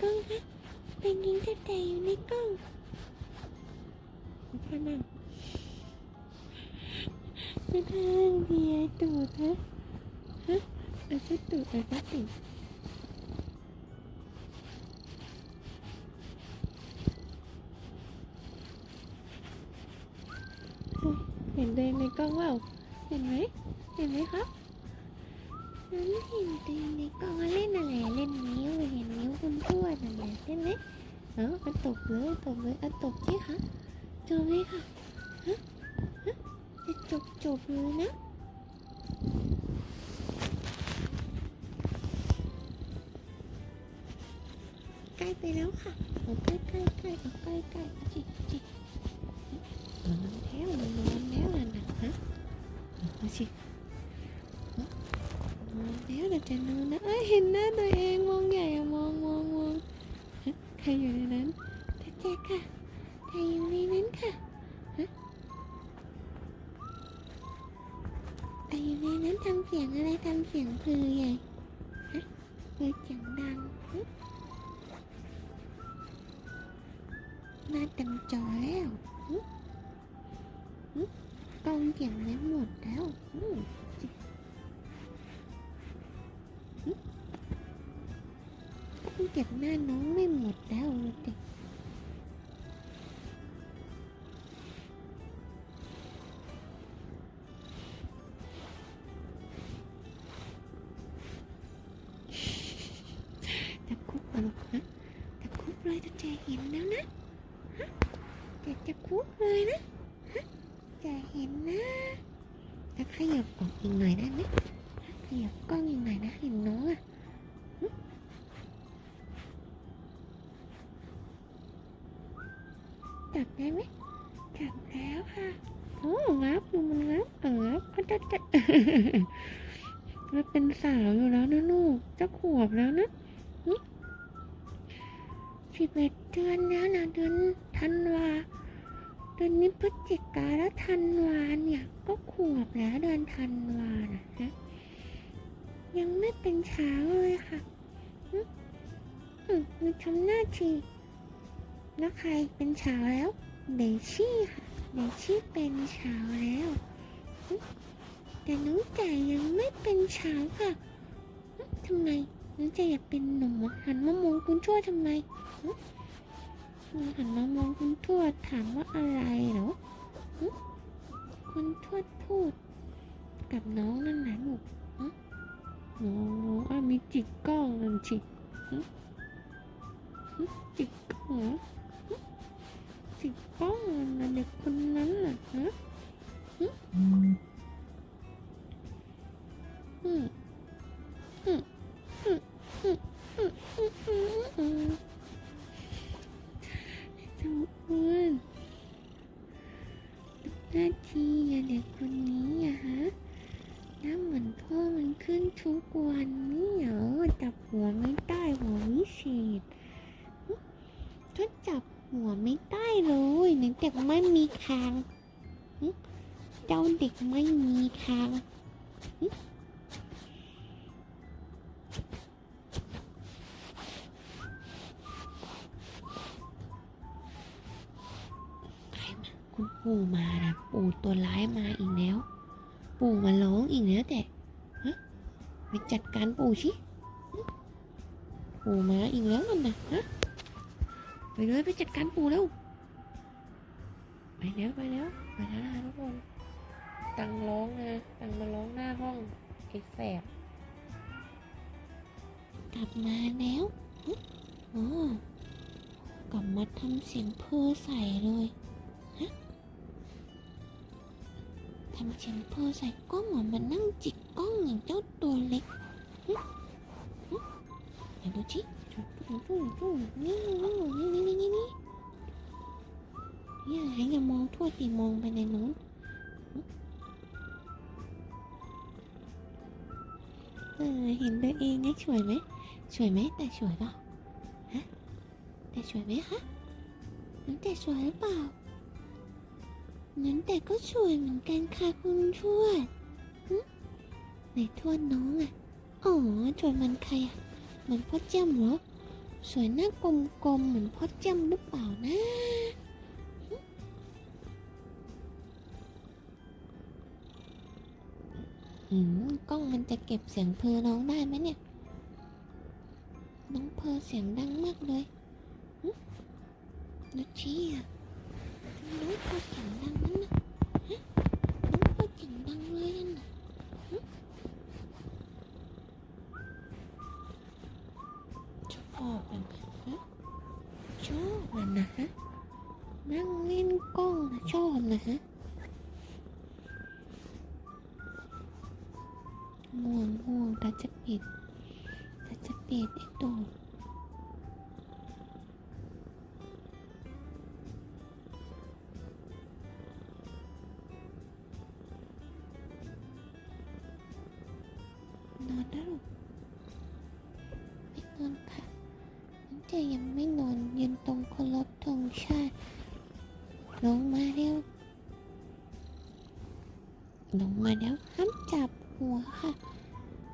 กล้องคะเป็นยิงกระต่อยู่ในกล้องพนั่งไม่นั่งเบียตูดฮะฮะอาชุดตูดอาชุดตูดเห็นตัวเองในกล้องเปล่าเห็นไหมเห็นไหมครับ ฉันเห็นตัวเองในกล้องเล่นอะไรเล่นนิ้วเห็นนิ้วคุณทวดนั่นแหละใช่ไหมเอาเอาตบเลยตบเลยเอาตบสิคะจบเลยค่ะฮะฮะจะจบจบเลยนะใกล้ไปแล้วค่ะเอาใกล้ใกล้ใกล้เอาใกล้ใกล้จิจินอนแล้วนอนแล้วนั่นนะฮะเอาสิ แล้วเราจะนอนนะเอ้ยเห็นหน้าตัวเองมองใหญ่อะมองมองมองใครอยู่ในนั้นตาแจ๊กค่ะใครอยู่ในนั้นค่ะใครอยู่ในนั้นทำเสียงอะไรทำเสียงพือใหญ่ฮะพือเสียงดังหน้าเต็มจอแล้วหึหึกล้องเก็บไว้หมดแล้วจิ เก็บหน้าน้องไม่หมดแล้วเด็กตะคุบมาลูกฮะตะคุบเลยจะเจเห็นแล้วนะฮะจะจะคุบเลยนะฮะจะเห็นนะจะขยับออกอีกหน่อยได้ไหมขยับกล้องอีกหน่อยนะเห็นน้องอะหึ จับได้ไหมจับแล้วค่ะโอ้งับดูมันงับเออก็จะจะมันเป็นสาวอยู่แล้วนะลูกจะขวบแล้วนะสิบเอ็ดเดือนแล้วนะเดือนธันวาเดือนนี้พฤศจิกาแล้วธันวาเนี่ยก็ขวบแล้วเดือนธันวานะฮะยังไม่เป็นเช้าเลยค่ะอืมมมันทำหน้าที แล้วใครเป็นเช้าแล้วเดชี่ค่ะเดชี่เป็นเช้าแล้วแต่น้องจ่ยังไม่เป็นเช้าค่ะทำไมน้องจ่อยากเป็นหนุ่มหันมามองคุณชั่วทำไมหันมามองคุณทวดถามว่าอะไรเหรอคุณทวดพูด กับน้องนั่นนะลูหึโอ้อามีจิกกล้องนั่นจิหึหึจิกกล้อง สิป้องนะเด็กคนนั้นน่ะฮะอืม กไม่มีคาง เจ้าเด็กไม่มีคางครมาคุณปู่มานะปู่ตัวร้ายมาอีกแล้ว ปู่มาร้องอีกแล้วแต่ฮะไปจัดการปู่ชิปู่มาอีกแล้วนั่นนะฮะไปเลยไปจัดการปู่แล้ว ไปแล้วไปแล้วไปแล้วนะทุกคนตังร้องนะตังมาร้องหน้าห้องไอ้แสบกลับมาแล้วอ๋อกลับมาทำเสียงเพ้อใส่เลยฮะทำเสียงเพ้อใส่กล้องเหมือนมันนั่งจิกกล้องอย่างเจ้าตัวเล็กหึหึไหนดูชิจุ๊จุ๊จุ๊นี่นี่นี่นี่นี่นี่นี่ อะไรอย่ามองทั่วตีมองไปในนู้นเออเห็นตัวเองนี่สวยไหมสวยไหมแต่สวยเปล่าฮะแต่สวยไหมคะน้องแต่สวยหรือเปล่านั้นแต่ก็สวยเหมือนกันค่ะคุณทวดไหนทวดน้องอะอ๋อทวดมันใครอะเหมือนพ่อเจ้าเหรอสวยหน้ากลมๆเหมือนพ่อจำหรือเปล่านะ อืมกล้องมันจะเก็บเสียงเพลน้องได้ไหมเนี่ย น้องเพลเสียงดังมากเลยหึนัชชี่อะน้องเพลเสียงดังนั่นนะฮะน้องเพลเสียงดังเลยนั่นน่ะชอบมันฮะชอบมันนะฮะนั่งเล่นกล้องนะชอบนะฮะ ง่วงง่วงตาจะปิดตาจะปิดไอ้ตัวนอนแล้วลูกไม่นอนค่ะมันจะยังไม่นอนยืนตรงเคารพธงชาติลงมาเร็วลงมาแล้วห้ามจับ หัวค่ะ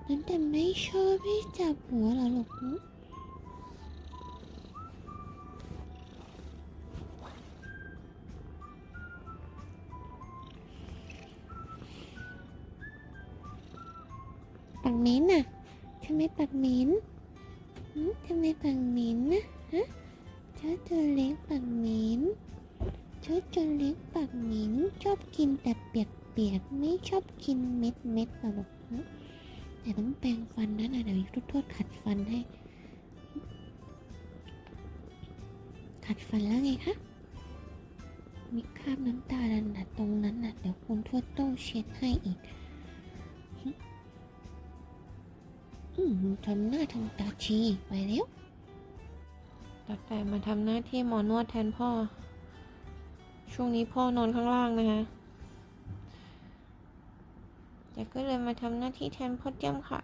นั้นแต่ไม่ชอบให้จับหัวเหรอลูกปักมิ้นน่ะทำไมปักมิ้นทำไมปักมิ้นนะฮะเจ้าตัวเล็กปักมิ้นเจ้าตัวเล็กปักมิ้นชอบกินแต่เปียก ๆไม่ชอบกินเม็ดเม็ดหรอกแต่ต้องแปรงฟันนะนะเดี๋ยวทุกโทษขัดฟันให้ ขัดฟันแล้วไงคะมีคราบน้ำตาดันนะตรงนั้นนะเดี๋ยวคุณทวดต้องเช็ดให้อีกอืมทำหน้าทำตาชีไปเร็วตัดแต่มาทำหน้าที่หมอนวดแทนพ่อ ช่วงนี้พ่อนอนข้างล่างนะคะ แต่ก็เลยมาทำหน้าที่แทนพ่อเจ้มค่ะ